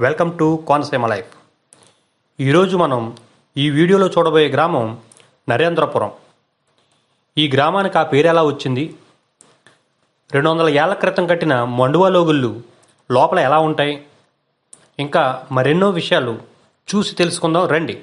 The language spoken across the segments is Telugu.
Welcome to Konaseema life. ఈరోజు మనం ఈ వీడియోలో చూడబోయే గ్రామం నరేంద్రపురం. ఈ గ్రామానికి ఆ పేరు ఎలా వచ్చింది? రెండు వందల ఏళ్ళ క్రితం కట్టిన మండువా లోగుళ్ళు లోపల ఎలా ఉంటాయి? ఇంకా మరెన్నో విషయాలు చూసి తెలుసుకుందాం రండి.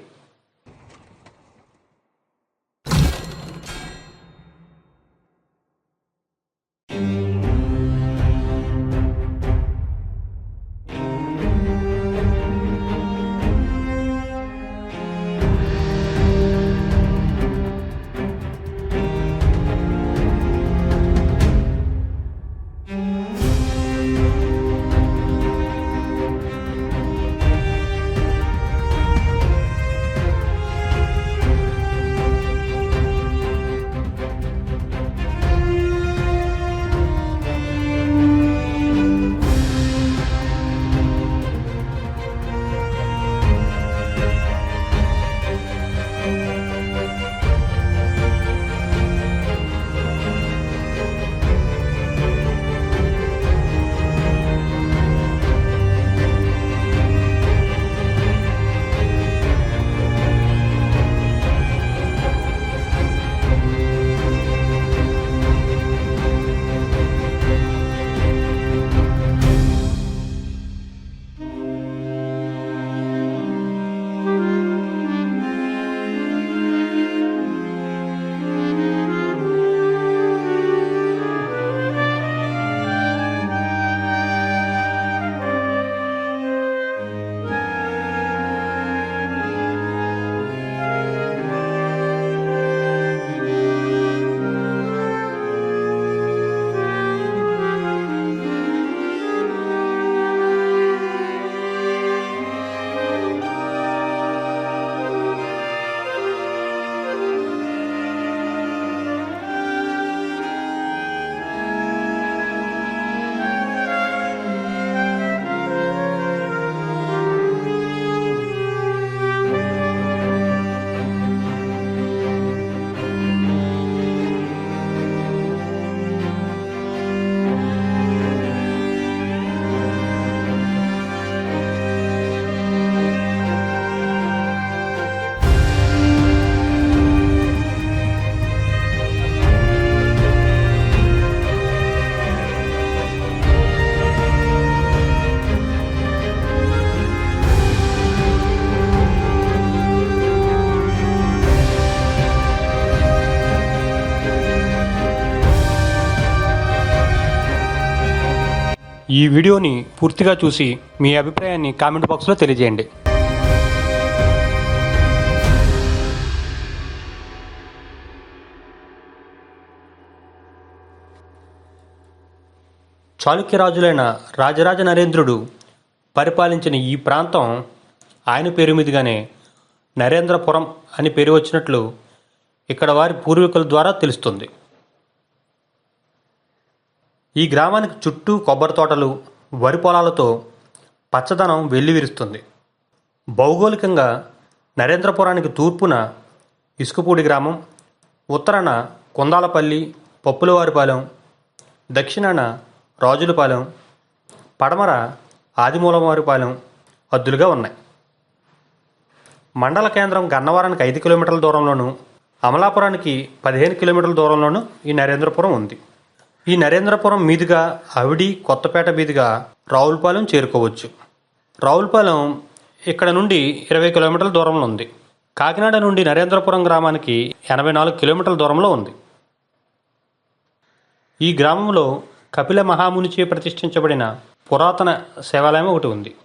ఈ వీడియోని పూర్తిగా చూసి మీ అభిప్రాయాన్ని కామెంట్ బాక్స్లో తెలియజేయండి. చాళుక్యరాజులైన రాజరాజ నరేంద్రుడు పరిపాలించిన ఈ ప్రాంతం ఆయన పేరు మీదుగానే నరేంద్రపురం అని పేరు వచ్చినట్లు ఇక్కడ వారి పూర్వీకుల ద్వారా తెలుస్తుంది. ఈ గ్రామానికి చుట్టూ కొబ్బరి తోటలు వరి పొలాలతో పచ్చదనం వెల్లివిరుస్తుంది. భౌగోళికంగా నరేంద్రపురానికి తూర్పున ఇసుకపూడి గ్రామం ఉత్తరాన కుందాలపల్లి పప్పులవారిపాలెం దక్షిణాన రాజులపాలెం పడమర ఆదిమూలవారిపాలెం హద్దులుగా ఉన్నాయి. మండల కేంద్రం గన్నవరానికి ఐదు కిలోమీటర్ల దూరంలోను అమలాపురానికి పదిహేను కిలోమీటర్ల దూరంలోను ఈ నరేంద్రపురం ఉంది. ఈ నరేంద్రపురం మీదుగా అవిడి కొత్తపేట మీదుగా రావులపాలెం చేరుకోవచ్చు. రావులపాలెం ఇక్కడ నుండి ఇరవై కిలోమీటర్ల దూరంలో ఉంది. కాకినాడ నుండి నరేంద్రపురం గ్రామానికి ఎనభై నాలుగు కిలోమీటర్ల దూరంలో ఉంది. ఈ గ్రామంలో కపిల మహామునిచే ప్రతిష్ఠించబడిన పురాతన శివాలయం ఒకటి ఉంది.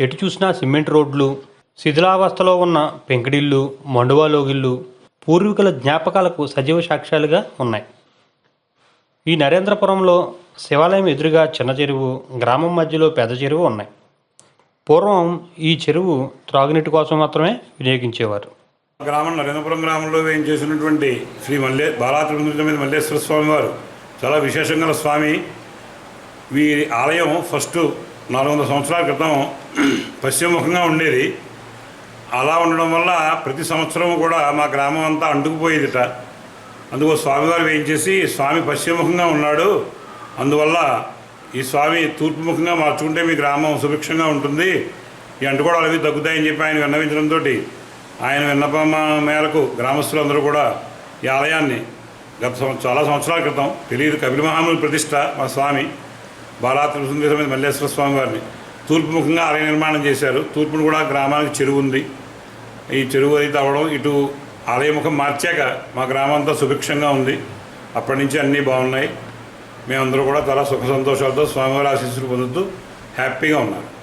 ఎటు చూసినా సిమెంట్ రోడ్లు శిథిలావస్థలో ఉన్న పెంకిడిల్లు మండువాలోగిళ్ళు పూర్వీకుల జ్ఞాపకాలకు సజీవ సాక్ష్యాలుగా ఉన్నాయి. ఈ నరేంద్రపురంలో శివాలయం ఎదురుగా చిన్న చెరువు గ్రామం మధ్యలో పెద్ద చెరువు ఉన్నాయి. పూర్వం ఈ చెరువు త్రాగునీటి కోసం మాత్రమే వినియోగించేవారు. గ్రామం నరేంద్రపురం గ్రామంలో ఏం చేసినటువంటి శ్రీ మల్లే బాలా మల్లేశ్వర స్వామి వారు చాలా విశేషంగా గల స్వామి. వీరి ఆలయం ఫస్ట్ నాలుగు వందల సంవత్సరాల క్రితం పశ్చిమముఖంగా ఉండేది. అలా ఉండడం వల్ల ప్రతి సంవత్సరం కూడా మా గ్రామం అంతా అంటుకుపోయేదిట. అందుకో స్వామివారు వేయించేసి స్వామి పశ్చిమముఖంగా ఉన్నాడు. అందువల్ల ఈ స్వామి తూర్పుముఖంగా మార్చుకుంటే మీ గ్రామం సుభిక్షంగా ఉంటుంది. ఈ అంటుకోవడాలు అవి తగ్గుతాయని చెప్పి ఆయన విన్నవించడంతో ఆయన విన్నపం మేరకు గ్రామస్తులందరూ కూడా ఈ ఆలయాన్ని గత చాలా సంవత్సరాల క్రితం తెలియదు కపిల మహాముని ప్రతిష్ట మా స్వామి. బాలాత్రి సుందర మల్లేశ్వర స్వామి వారిని తూర్పుముఖంగా ఆలయ నిర్మాణం చేశారు. తూర్పును కూడా గ్రామానికి చెరువు ఉంది. ఈ చెరువు అది తవ్వడం ఇటు ఆలయముఖం మార్చాక మా గ్రామం అంతా సుభిక్షంగా ఉంది. అప్పటి నుంచి అన్నీ బాగున్నాయి. మేమందరూ కూడా చాలా సుఖ సంతోషాలతో స్వామివారి ఆశీస్సులు పొందుతూ హ్యాపీగా ఉన్నారు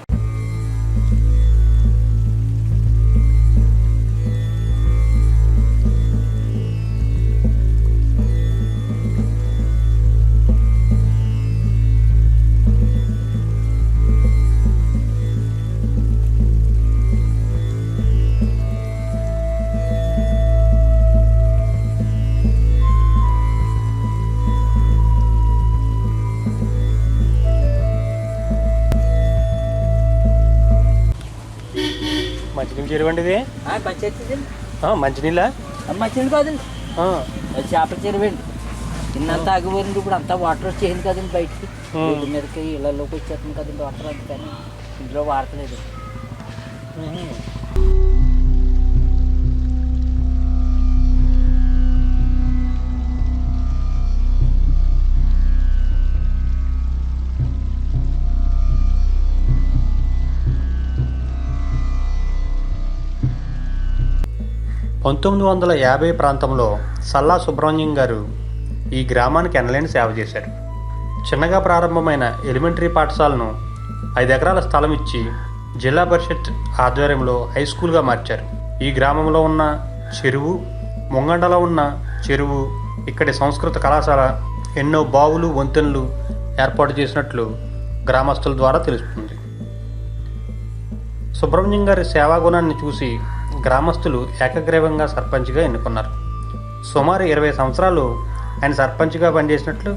చెరువు ఇది మంచినీళ్ళ మంచిది కాదు. ఆ, అది చేపల చెరువు అండి కిందంతా ఆగిపోయింది ఇప్పుడు అంతా వాటర్ వచ్చేసింది కదండి బయటికి. రోడ్డు మీదకి ఇళ్ళలోకి వచ్చేస్తుంది కదండి వాటర్ అందుకని ఇంట్లో వాడతలేదు. పంతొమ్మిది వందల యాభై ప్రాంతంలో సల్లా సుబ్రహ్మణ్యం గారు ఈ గ్రామానికి ఎనలేని సేవ చేశారు. చిన్నగా ప్రారంభమైన ఎలిమెంటరీ పాఠశాలను ఐదు ఎకరాల స్థలం ఇచ్చి జిల్లా పరిషత్ ఆధ్వర్యంలో హై స్కూల్గా మార్చారు. ఈ గ్రామంలో ఉన్న చెరువు ముంగండలో ఉన్న చెరువు ఇక్కడి సంస్కృత కళాశాల ఎన్నో బావులు వంతెనలు ఏర్పాటు చేసినట్లు గ్రామస్తుల ద్వారా తెలుస్తుంది. సుబ్రహ్మణ్యం గారి సేవాగుణాన్ని చూసి గ్రామస్తులు ఏకగ్రీవంగా సర్పంచ్గా ఎన్నుకున్నారు. సుమారు ఇరవై సంవత్సరాలు ఆయన సర్పంచ్గా పనిచేసినట్లు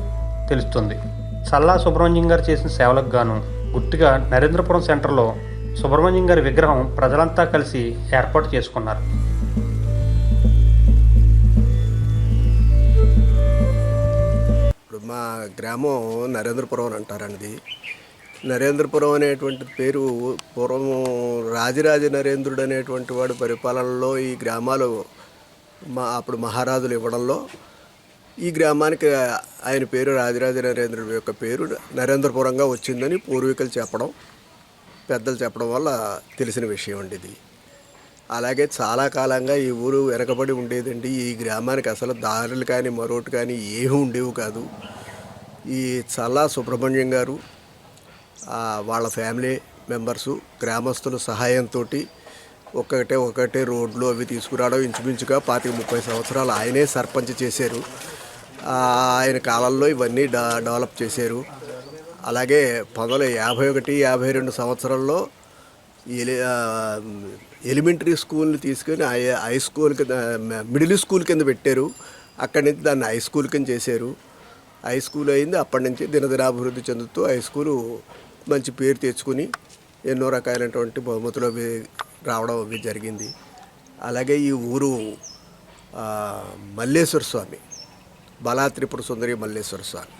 తెలుస్తుంది. సల్లా సుబ్రహ్మణ్యం గారు చేసిన సేవలకు గాను గుర్తుగా నరేంద్రపురం సెంటర్లో సుబ్రహ్మణ్యం గారి విగ్రహం ప్రజలంతా కలిసి ఏర్పాటు చేసుకున్నారు. ఇప్పుడు మా గ్రామం నరేంద్రపురం అంటారండి నరేంద్రపురం అనేటువంటి పేరు పూర్వం రాజరాజ నరేంద్రుడు అనేటువంటి వాడు పరిపాలనలో ఈ గ్రామాలు మా అప్పుడు మహారాజులు ఇవ్వడంలో ఈ గ్రామానికి ఆయన పేరు రాజరాజ నరేంద్రుడి యొక్క పేరు నరేంద్రపురంగా వచ్చిందని పూర్వీకులు చెప్పడం పెద్దలు చెప్పడం వల్ల తెలిసిన విషయం అండి ఇది. అలాగే చాలా కాలంగా ఈ ఊరు వెనకబడి ఉండేదండి. ఈ గ్రామానికి అసలు దారులు కానీ మరోటి కానీ ఏమీ ఉండేవి కాదు. ఈ చల్లా సుబ్రహ్మణ్యం గారు వాళ్ళ ఫ్యామిలీ మెంబర్సు గ్రామస్తుల సహాయంతో ఒక్కటే ఒకటే రోడ్లు అవి తీసుకురావడం ఇంచుమించుగా పాతిక ముప్పై సంవత్సరాలు ఆయనే సర్పంచ్ చేశారు. ఆయన కాలంలో ఇవన్నీ డ డెవలప్ చేశారు. అలాగే పంతొమ్మిది యాభై ఒకటి యాభై రెండు సంవత్సరాల్లో ఎలి ఎలిమెంటరీ స్కూల్ని తీసుకొని హై స్కూల్ కింద మిడిల్ స్కూల్ కింద పెట్టారు. అక్కడి నుంచి దాన్ని హై స్కూల్ కింద చేశారు. హై స్కూల్ అయింది. అప్పటి నుంచి దినదినాభివృద్ధి చెందుతూ హై స్కూలు మంచి పేరు తెచ్చుకుని ఎన్నో రకాలైనటువంటి బహుమతులు అవి రావడం అవి జరిగింది. అలాగే ఈ ఊరు మల్లేశ్వర స్వామి బలా త్రిపుర సుందరి మల్లేశ్వర స్వామి.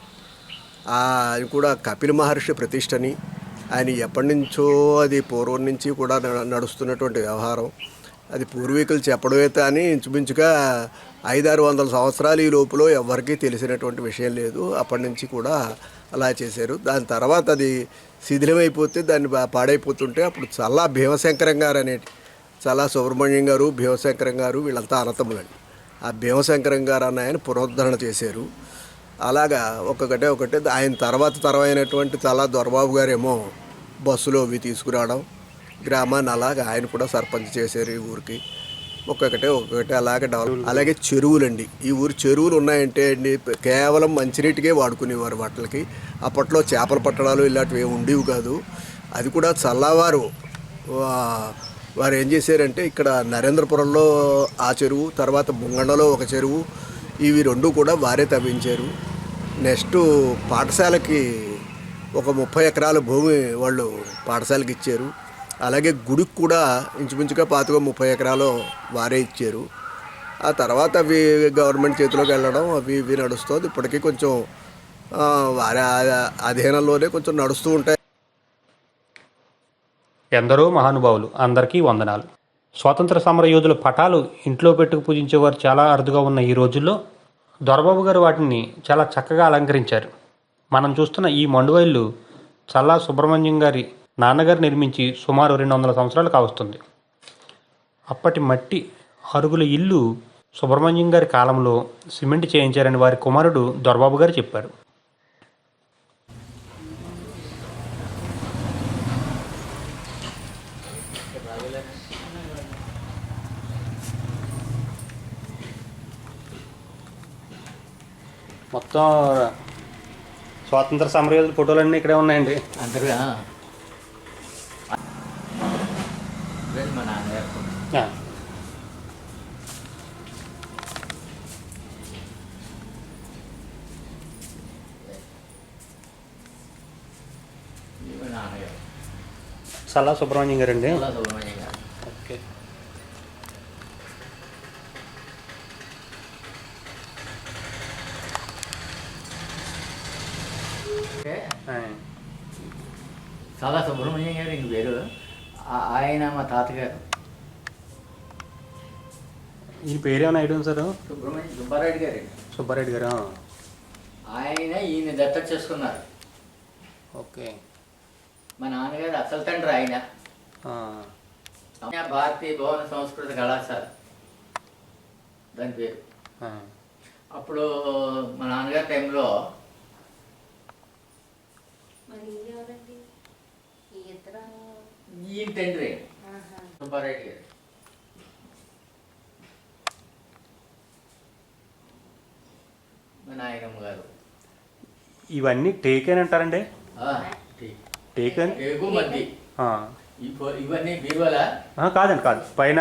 అది కూడా కపిల మహర్షి ప్రతిష్టని. ఆయన ఎప్పటి నుంచో అది పూర్వం నుంచి కూడా న- నడుస్తున్నటువంటి వ్యవహారం. అది పూర్వీకులు చెప్పడమే కానీ ఇంచుమించుగా ఐదారు వందల సంవత్సరాలు ఈ లోపల ఎవరికీ తెలిసినటువంటి విషయం లేదు. అప్పటి నుంచి కూడా అలా చేశారు. దాని తర్వాత అది శిథిలమైపోతే దాన్ని పాడైపోతుంటే అప్పుడు చల్లా భీమశంకరం గారు అనేటి చల్లా సుబ్రహ్మణ్యం గారు భీమశంకరం గారు వీళ్ళంతా అనతములండి. ఆ భీమశంకరం గారు అన్న ఆయన పునరుద్ధరణ చేశారు. అలాగా ఒక్కొక్కటే ఒకటే ఆయన తర్వాత తరమైనటువంటి చాలా దొరబాబు గారేమో బస్సులో అవి తీసుకురావడం గ్రామాన్ని అలాగా ఆయన కూడా సర్పంచ్ చేశారు ఈ ఊరికి. ఒక్కొక్కటే ఒక్కొక్కటే అలాగే డెవలప్ అలాగే చెరువులండి. ఈ ఊరు చెరువులు ఉన్నాయంటే అండి కేవలం మంచినీటికే వాడుకునేవారు వాటికి. అప్పట్లో చేపలు పట్టడాలు ఇలాంటివి ఏమి ఉండేవి కాదు. అది కూడా చల్లవారు. వారు ఏం చేశారంటే ఇక్కడ నరేంద్రపురంలో ఆ చెరువు తర్వాత ముంగండలో ఒక చెరువు ఇవి రెండు కూడా వారే తవ్వించారు. నెక్స్ట్ పాఠశాలకి ఒక ముప్పై ఎకరాల భూమి వాళ్ళు పాఠశాలకి ఇచ్చారు. అలాగే గుడికి కూడా ఇంచుమించుగా పాతిక ముప్పై ఎకరాలు వారే ఇచ్చారు. ఆ తర్వాత అవి గవర్నమెంట్ చేతిలోకి వెళ్ళడం అవి ఇవి నడుస్తుంది. ఇప్పటికీ కొంచెం వారి అధీనంలోనే కొంచెం నడుస్తూ ఉంటాయి. ఎందరో మహానుభావులు అందరికీ వందనాలు. స్వాతంత్ర సమర యోధుల పటాలు ఇంట్లో పెట్టుకు పూజించేవారు చాలా అరుదుగా ఉన్న ఈ రోజుల్లో దొరబాబు గారు వాటిని చాలా చక్కగా అలంకరించారు. మనం చూస్తున్న ఈ మండువైళ్ళు చల్లా సుబ్రహ్మణ్యం గారి నాన్నగారు నిర్మించి సుమారు రెండు వందల సంవత్సరాలు కావస్తుంది. అప్పటి మట్టి అరుగుల ఇల్లు సుబ్రహ్మణ్యం గారి కాలంలో సిమెంట్ చేయించారని వారి కుమారుడు దొరబాబు గారు చెప్పారు. మొత్తం స్వాతంత్ర సమరయోధుల ఫోటోలన్నీ ఇక్కడే ఉన్నాయండి. అందరుగా మా నాన్నగారు ఆ, మా నాన్నగారు సుబ్రహ్మణ్యం చాలా సుబ్రహ్మణ్యం గారు. ఓకే. ఆ, చాలా సుబ్రహ్మణ్యం గారు ఇంక పేరు. ఆయన మా తాతగారు. ఈయన పేరేమైనా ఐడియా సార్? సుబ్రహ్మణ్యం సుబ్బారెడ్డి గారు. సుబ్బారెడ్డి గారు? ఆయన ఈయన దత్త చేసుకున్నారు. ఓకే. మా నాన్నగారు అసలు తండ్రి ఆయన. భారతీయ భవన సంస్కృత కళాశాల. దాని పేరు. అప్పుడు మా నాన్నగారి టైంలో ఈ తండ్రి. సుబ్బారెడ్డి గారు. మా నాయనమ్మ గారు. ఇవన్నీ టేకేన్ అంటారండి? ఆ, టీ- టేకెన్ టేకు మద్ది ఇవన్నీ బీరువాలా కాదండి కాదు. పైన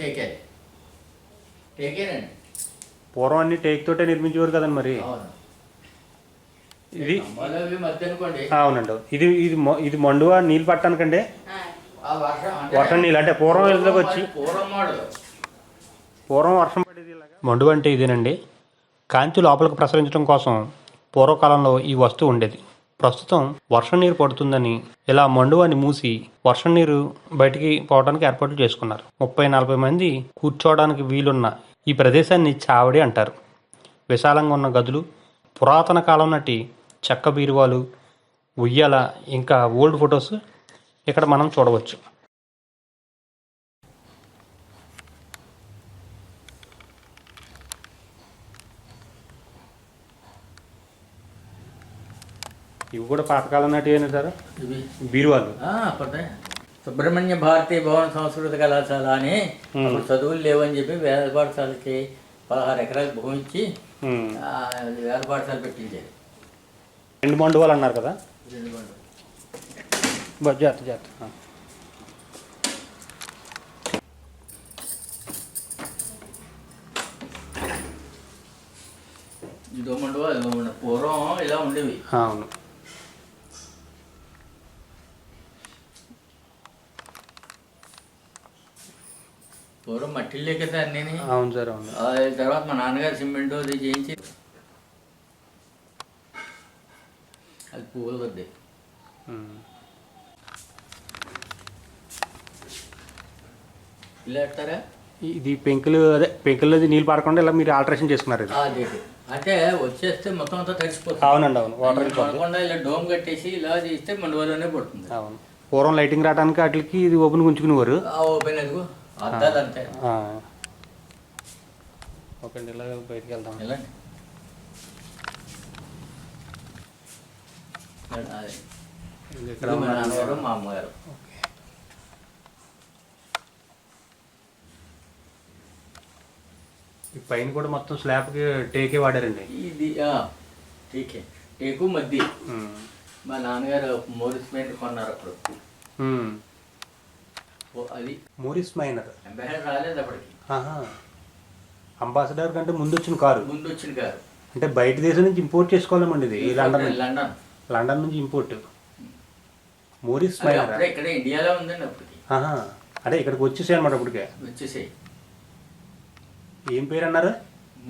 టేకే? టేకేనండి. పూర్వం అన్ని టేక్ తోటే నిర్మించేవారు కదండి మరి. అవును. ఇది అవునండి. ఇది ఇది ఇది మండువా నీళ్ళు పట్టడానికండి? ఆ. వర్షం అంటే వర్షం నీళ్ళు అంటే పూర్వం ఇళ్ళకి వచ్చి పూర్వం వర్షం పడేది మండు అంటే ఇదేనండి. కాంతి లోపలికి ప్రసరించడం కోసం పూర్వకాలంలో ఈ వస్తువు ఉండేది. ప్రస్తుతం వర్షం నీరు పడుతుందని ఇలా మండువాని మూసి వర్షం నీరు బయటికి పోవడానికి ఏర్పాట్లు చేసుకున్నారు. ముప్పై నలభై మంది కూర్చోవడానికి వీలున్న ఈ ప్రదేశాన్ని చావడి అంటారు. విశాలంగా ఉన్న గదులు పురాతన కాలం నాటి చెక్క బీరువాలు ఉయ్యాల ఇంకా ఓల్డ్ ఫొటోస్ ఇక్కడ మనం చూడవచ్చు. కూడా పాతకాలం నాటి సార్? బీరువాలు. సుబ్రహ్మణ్య భారతీయ భవన సంస్కృత కళాశాల అని చదువులు లేవని చెప్పి వేద పాఠశాలకి పదహారు ఎకరాలు భూమి ఇచ్చి వేద పాఠశాల పెట్టించారు రెండు మండువాలు అన్నారు కదా? ఇదిగోండి. బ- జాగ్రత్త జాగ్రత్త. ఇదో మండవ ఇదో మండవ. పూర్వం ఇలా ఉండేవి. అవును. పూర్వం మట్టిల్లే కదా అన్నీ అవును సార్ అవును. తర్వాత మా నాన్నగారు సిమెంట్ అది చేయించి అది పువ్వులు వద్దే. ఇలా ఇది పెంకులు అదే పెంకులది నీళ్ళు పడకుండా ఇలా మీరు ఆల్టరేషన్ చేసుకున్నారు ఇది. అదే అంటే వచ్చేస్తే మొత్తం అంతా తడిసిపోతుంది. అవునండి అవును. వాటర్ పడకుండా ఇలా డోమ్ కట్టేసి ఇలా చేస్తే మండువలోనే పడుతుంది. అవును. పూర్వం లైటింగ్ రావడానికి వాటికి ఇది ఓపెన్ ఉంచుకునేవారు. ఆ ఓపెన్ ఆ. ఓకే అండి ఇలా బయటికి వెళ్దాం. వెళ్ళండి. ఇక్కడ మా. నాన్నగారు మా అమ్మగారు. ఈ పైన కూడా మొత్తం స్లాబ్కి టేకే వాడారండి. ఇది ఆ, టీకే. టేకు ఉమ్. మా నాన్నగారు మోరిస్ పెయింట్ కొన్నారు అప్పుడు. అది. Morris minor. అంబాసిడర్ రాలేదు అప్పటికి. అంబాసిడర్ కంటే ముందు వచ్చిన కారు. ముందు వచ్చిన గారు అంటే బయట దేశం నుంచి ఇంపోర్ట్ చేసుకోవాలమండి ఇది లండన్. లండన్. లండన్ నుంచి ఇంపోర్ట్. Morris Minor? ఇక్కడ ఇండియాలో ఉందండి అప్పటికి. ఆహా. అదే ఇక్కడికి వచ్చేసాయి అనమాట ఇప్పటికే వచ్చేసాయి. ఏం పేరు అన్నారు?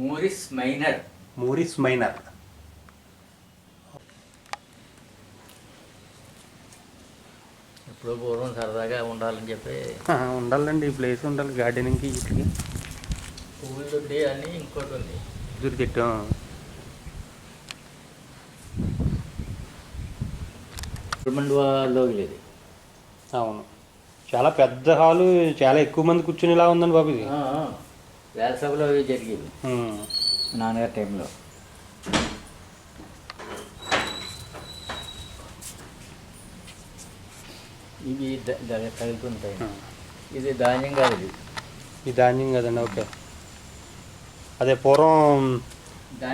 Morris Minor. Morris Minor. ఎప్పుడో పూర్వం సరదాగా ఉండాలని చెప్పి ఉండాలండి. ఈ ప్లేస్ ఉండాలి. గార్డెనింగ్కి వీటికి. పువ్వులు దొడ్డి అని ఇంకోటి ఉంది. సుబ్రహ్మణ్యంలో లేదు అవును. చాలా పెద్ద హాలు చాలా ఎక్కువ మంది కూర్చునేలా ఉందండి బాబు ఇది. వేసవిలో ఉమ్. నాన్నగారి టైంలో. ఇవి తగులుతుంటాయి ఇది ధాన్యం కాదు ఇది. ఈ ధాన్యం కదండి ఓకే. అదే పూర్వం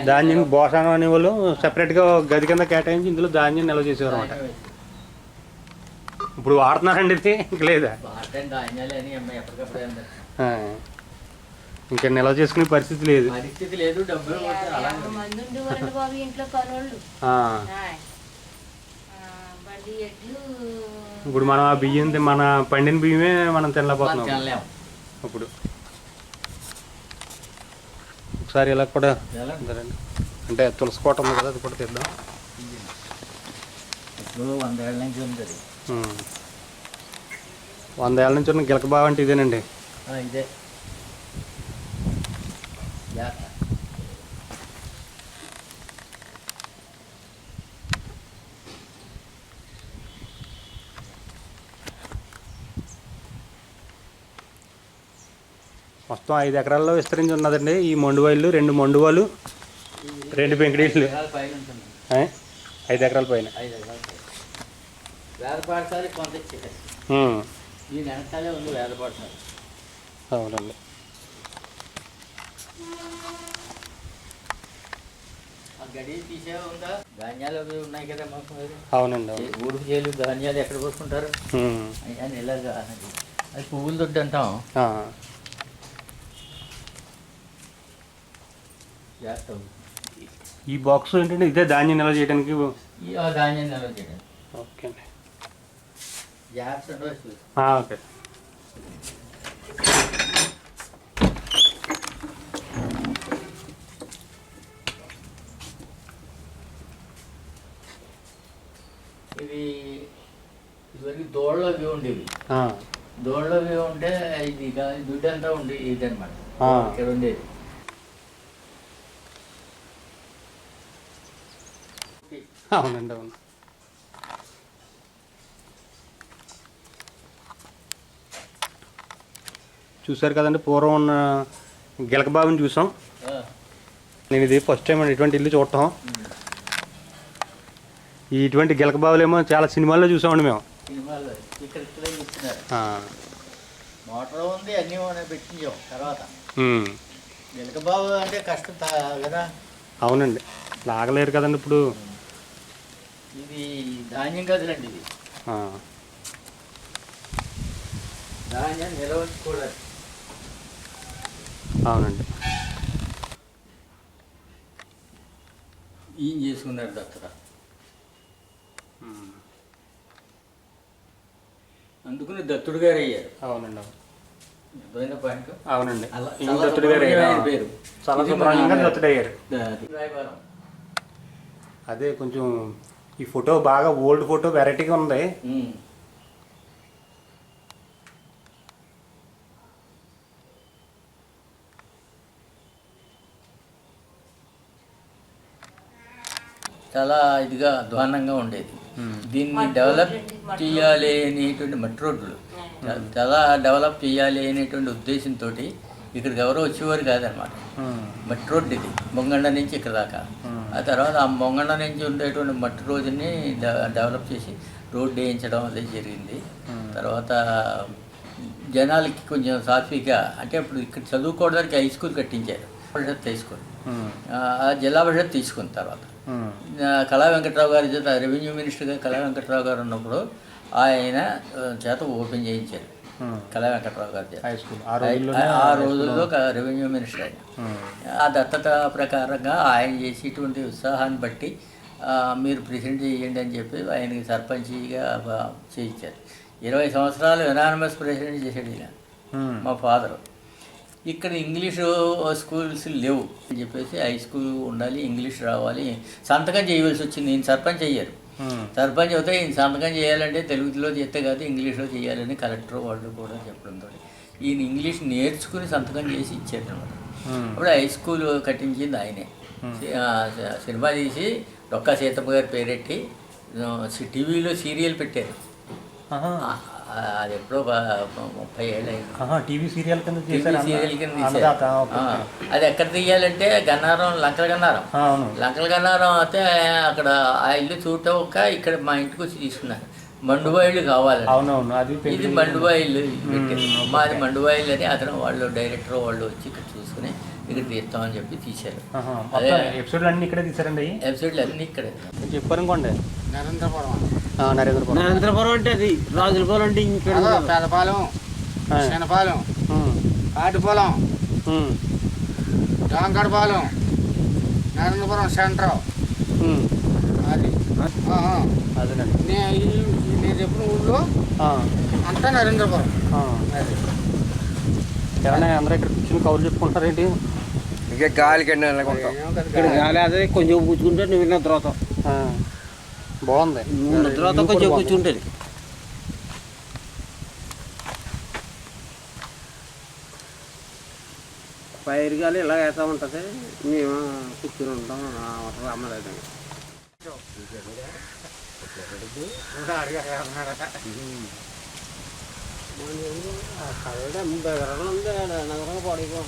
ధాన్యం బోసానం అనేవాళ్ళు సెపరేట్గా గది కింద కేటాయించి ఇందులో ధాన్యం నిల్వ చేసేవారు అనమాట. ఇప్పుడు వాడుతున్నారండి ఇది? ఇంక లేదా? అని. ఇంకా నిల్వ చేసుకునే పరిస్థితి లేదు. పరిస్థితి లేదు డబ్బులు ఇంట్లో ఇప్పుడు మనం ఆ బియ్యం మన పండిన బియ్యమే మనం తినలేకపోతున్నాం. ఇప్పుడు ఒకసారి ఇలా కూడా. అంటే తులసి కోట ఉంది కదా అది కూడా తెద్దాం. వంద ఏళ్ళ నుంచి ఉన్న గిలక బావ అంటే ఇదేనండి. ఇదే జాగ్రత్త. మొత్తం ఐదు ఎకరాల్లో విస్తరించి ఉన్నదండి ఈ మండువాళ్ళు రెండు మండువాలు రెండు పెంకుడీళ్ళు? ఐదు ఎకరాల పైన అవునండి. ధాన్యాలు ఉన్నాయి కదా మాకు. అవునండి ఊరుకు ధాన్యాలు ఎక్కడ ఇలాగా అది అది పువ్వుల దొడ్డి అంటాం. జాగ్రత్త ఈ బాక్స్ ఏంటంటే ఇదే ధాన్యం నిల్వ చేయడానికి ఈ ఆ ధాన్యం నిల్వ చేయడం ఓకే అండి. ఓకే. ఇది ఇదివరకు దోళ్ళు అవి ఉండేవి. ఆ. దోళ్ళు అవి ఉంటే ఇది గా- దుడ్డు అంతా ఉండి ఇది అనమాట. ఇక్కడ ఉండేది. అవునండి అవును. చూసారు కదండి పూర్వం ఉన్న గిలక బాబుని చూసాం. నేను ఇది ఫస్ట్ టైం అండి ఇటువంటి ఇల్లు చూడటం. ఇటువంటి గిలక బాబులేమో చాలా సినిమాల్లో చూసామండి మేము. మోటార్ ఉంది అన్నీ పెట్టించాం తర్వాత. అంటే కష్టం కదా? అవునండి. లాగలేరు కదండి ఇప్పుడు. ఇది ధాన్యం గదులండి ఇది. ధాన్యం నిలవచ్చుకోవడానికి అవునండి. ఈయన చేసుకున్నారు దత్తత అందుకని దత్తుడు గారు అయ్యారు అవునండి. అవును అర్థమైందా పాయింట్? అవునండి. ఈయన దత్తుడు గారు అయ్యారు. పేరు. చాలా దత్తుడు అయ్యారు అదే కొంచెం ఈ ఫోటో బాగా ఓల్డ్ ఫోటో వెరైటీగా ఉంది. చాలా ఇదిగా అధ్వానంగా ఉండేది. దీన్ని డెవలప్ చేయాలి అనేటువంటి మట్టి రోడ్లు. చాలా డెవలప్ చేయాలి అనేటువంటి ఉద్దేశంతో ఇక్కడికి ఎవరో వచ్చేవారు కాదనమాట. మట్టి రోడ్డు ఇది మొంగండ నుంచి ఇక్కడ దాకా. ఆ తర్వాత ఆ మొంగండ నుంచి ఉండేటువంటి మట్టి డె- డెవలప్ చేసి రోడ్డు వేయించడం అది జరిగింది. తర్వాత జనాలకి కొంచెం సాఫీగా అంటే ఇప్పుడు ఇక్కడ చదువుకోవడానికి హై స్కూల్ కట్టించారు పరిషత్ హై స్కూల్. ఆ జిల్లా పరిషత్ తీసుకున్న తర్వాత. కళా వెంకట్రావు గారి చేత రెవెన్యూ మినిస్టర్గా కళా వెంకట్రావు గారు ఉన్నప్పుడు ఆయన చేత ఓపెన్ చేయించారు. కళా వెంకట్రావు గారి హై స్కూల్ ఆ రోజుల్లో రెవెన్యూ మినిస్టర్ ఆయన. ఆ. దత్తత ప్రకారంగా ఆయన చేసేటువంటి ఉత్సాహాన్ని బట్టి మీరు ప్రెసిడెంట్ చేయండి అని చెప్పి ఆయనకి సర్పంచ్గా చేయించారు. ఇరవై సంవత్సరాలు ఎనానమస్ ప్రెసిడెంట్ చేశాడు ఈయన. మా ఫాదర్ ఇక్కడ ఇంగ్లీషు స్కూల్స్ లేవు అని చెప్పేసి హై స్కూల్ ఉండాలి ఇంగ్లీష్ రావాలి. సంతకం చేయవలసి వచ్చింది. ఈయన సర్పంచ్ అయ్యారు. సర్పంచ్ అయితే ఈయన సంతకం చేయాలంటే తెలుగులో చేస్తే కాదు ఇంగ్లీష్లో చేయాలని కలెక్టర్ వాళ్ళు కూడా చెప్పడంతో ఈయన ఇంగ్లీష్ నేర్చుకుని సంతకం చేసి ఇచ్చారు అనమాట. అప్పుడు హై స్కూల్ కట్టించింది ఆయనే. సినిమా తీసి డొక్కా సీతమ్మ గారి పేరెట్టి టీవీలో సీరియల్ పెట్టారు. అది ఎప్పుడో ముప్పై ఏళ్ళు టీవీ సీరియల్ కింద సీరియల్ కింద. అది ఎక్కడ తీయాలంటే గన్నారం లంకల గన్నారం. ఆ, అవును. లంకల గన్నారం అయితే అక్కడ ఆ ఇల్లు చూడటం ఒక ఇక్కడ మా ఇంటికి వచ్చి తీసుకున్నారు. మండుబాయిలు కావాలి అవునవును అది పెళ్ళి- ఇది మండుబాయిలు మాది మండుబాయిలు అని అతను వాళ్ళు డైరెక్టర్ వాళ్ళు వచ్చి ఇక్కడ చూసుకుని ఇక్కడ తీస్తామని చెప్పి తీశారు. ఎపిసోడ్లు అన్ని ఇక్కడే తీసారండి ఎపిసోడ్లు అన్నీ ఇక్కడే. చెప్పారు అనుకోండి నరేంద్రపురం నరేంద్రపురం నరేంద్రపురం అంటే అది రాజులపాలెం అంటే ఇక్కడ పెదపాలెం. శనపాలెం ఉమ్, జాంగడపాలెం నరేంద్రపురం సెంటర్. అది. అదేనండి నే- ఈ- ఈ నేను చెప్పిన ఊళ్ళో ఆ, అంతా నరేంద్రపురం ఆ. అది. ఏమన్నా అందరూ ఇక్కడ కూర్చుని కౌలు చెప్పుకుంటారేంటి? ఇక గాలికి ఇక్కడ గాలి. అదే కొంచెం పుచ్చుకుంటే నువ్వు నిద్రతో ఆ, బాగుంది. నిద్రతో కొంచెం కూర్చుంటుంది పైరు గాలి ఇలా వేస్తూ ఉంటుంది. మేము కూర్చుని ఉంటాం దగ్గర డెబ్బై ఎకరాలు ఉంది నగరం పడిపో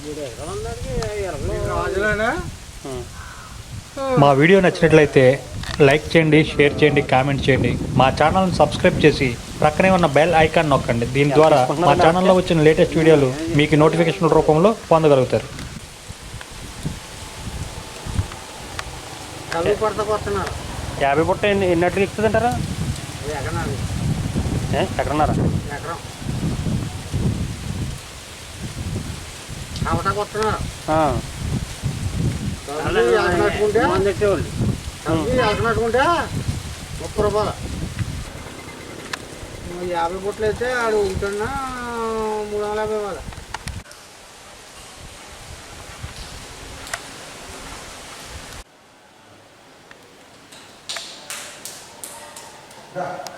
మూడు ఎకరాలు ఉందానికి ఉమ్. మా వీడియో నచ్చినట్లయితే లైక్ చేయండి షేర్ చేయండి కామెంట్ చేయండి. మా ఛానల్ని సబ్స్క్రైబ్ చేసి ప్రక్కనే ఉన్న బెల్ ఐకాన్ నొక్కండి. దీని ద్వారా మా ఛానల్లో వచ్చిన లేటెస్ట్ వీడియోలు మీకు నోటిఫికేషన్ రూపంలో పొందగలుగుతారు. యాభై పుట్ట ఎన్ని ఎన్నట్లు ఎక్కుతుంది అంటారా ఎకరాలు ఎక్కడున్నారా ఎకరం. ముప్పై రూపాయలు. యాభై బుట్టలు అయితే ఆడు ఉంటున్నా మూడు వందల యాభై ఇవ్వాలి. నరేంద్ర